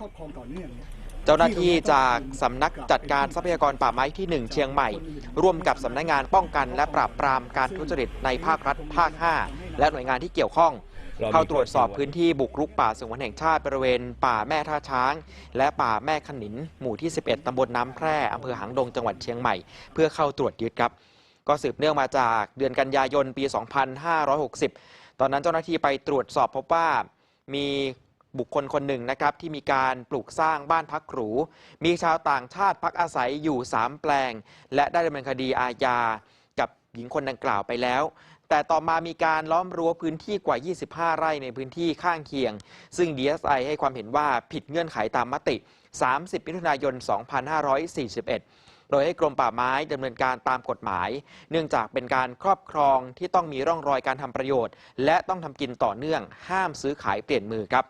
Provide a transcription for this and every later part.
ครอบครองต่อเนื่องเจ้าหน้าที่จากสำนักจัดการทรัพยากรป่าไม้ที่ 1 เชียงใหม่ ร่วมกับสำนักงานป้องกันและปราบปรามการทุจริตในภาครัฐภาค 5 และหน่วยงานที่เกี่ยวข้อง เข้าตรวจสอบพื้นที่บุกรุกป่าสงวนแห่งชาติบริเวณ ป่าแม่ท่าช้าง และป่าแม่ขนิน หมู่ที่ 11 ตำบลน้ำแพร่อำเภอหางดงจังหวัดเชียงใหม่ เพื่อเข้าตรวจยึดครับ ก็สืบเนื่องมาจากเดือนกันยายนปี 2560 ตอนนั้นเจ้าหน้าที่ไปตรวจสอบพบว่ามี บุคคลคนหนึ่งนะครับที่มีการปลูกสร้างบ้านพักหรู มีชาวต่างชาติพักอาศัยอยู่ 3 แปลง และได้ดำเนินคดีอาญากับหญิงคนดังกล่าวไปแล้ว แต่ต่อมามีการล้อมรั้วพื้นที่กว่า 25 ไร่ในพื้นที่ข้างเคียง ซึ่ง DSI ให้ความเห็นว่าผิดเงื่อนไขตามมติ 30 มิถุนายน 2541 โดยให้กรมป่าไม้ดำเนินการตามกฎหมาย เนื่องจากเป็นการครอบครองที่ต้องมีร่องรอยการทำประโยชน์ และต้องทำกินต่อเนื่องห้ามซื้อขายเปลี่ยนมือครับ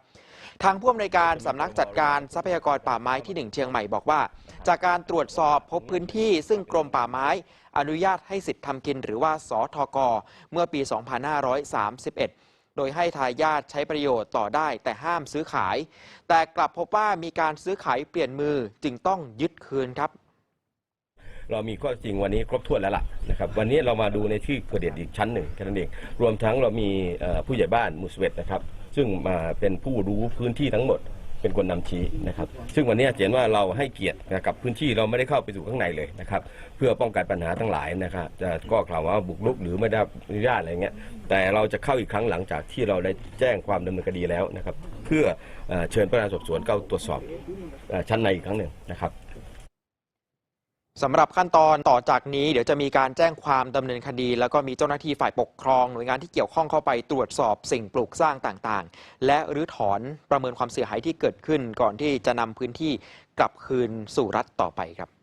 ทางผู้อำนวยการสำนักจัดการทรัพยากรป่าไม้ที่ 1 เชียงใหม่บอกว่า จากการตรวจสอบพบพื้นที่ซึ่งกรมป่าไม้ อนุญาตให้สิทธิ์ทำกินหรือว่าสทกเมื่อปี 2531 โดยให้ทายาทใช้ประโยชน์ต่อได้แต่ห้ามซื้อขาย แต่กลับพบว่ามีการซื้อขายเปลี่ยนมือจึงต้องยึดคืนครับ เรามีข้อจริงวันนี้ครบถ้วนแล้วล่ะนะครับวันนี้เรามาดูในที่เกิดเหตุอีกชั้นหนึ่งแค่นั้นเองรวมทั้งเรามีผู้ใหญ่บ้านมูสเวตนะครับซึ่งมาเป็นผู้รู้พื้นที่ทั้งหมดเป็นคนนำชี้นะครับ ซึ่งวันนี้เห็นว่าเราให้เกียรติกับพื้นที่เราไม่ได้เข้าไปสู่ข้างในเลยนะครับ เพื่อป้องกันปัญหาทั้งหลายนะครับจะก็กล่าวว่าบุกรุกหรือไม่ได้รับอนุญาตอะไรเงี้ย แต่เราจะเข้าอีกครั้งหลังจากที่เราได้แจ้งความดำเนินคดีแล้วนะครับ เพื่อเอ่อเชิญพนักงานสอบสวนเข้าตรวจสอบอชั้นในอีกครั้งหนึ่งนะครับ สำหรับขั้นตอนต่อจากนี้เดี๋ยวจะมีการแจ้งความดำเนินคดี แล้วก็มีเจ้าหน้าที่ฝ่ายปกครอง หน่วยงานที่เกี่ยวข้องเข้าไปตรวจสอบสิ่งปลูกสร้างต่างๆ และรื้อถอนประเมินความเสียหายที่เกิดขึ้น ก่อนที่จะนำพื้นที่กลับคืนสู่รัฐต่อไปครับ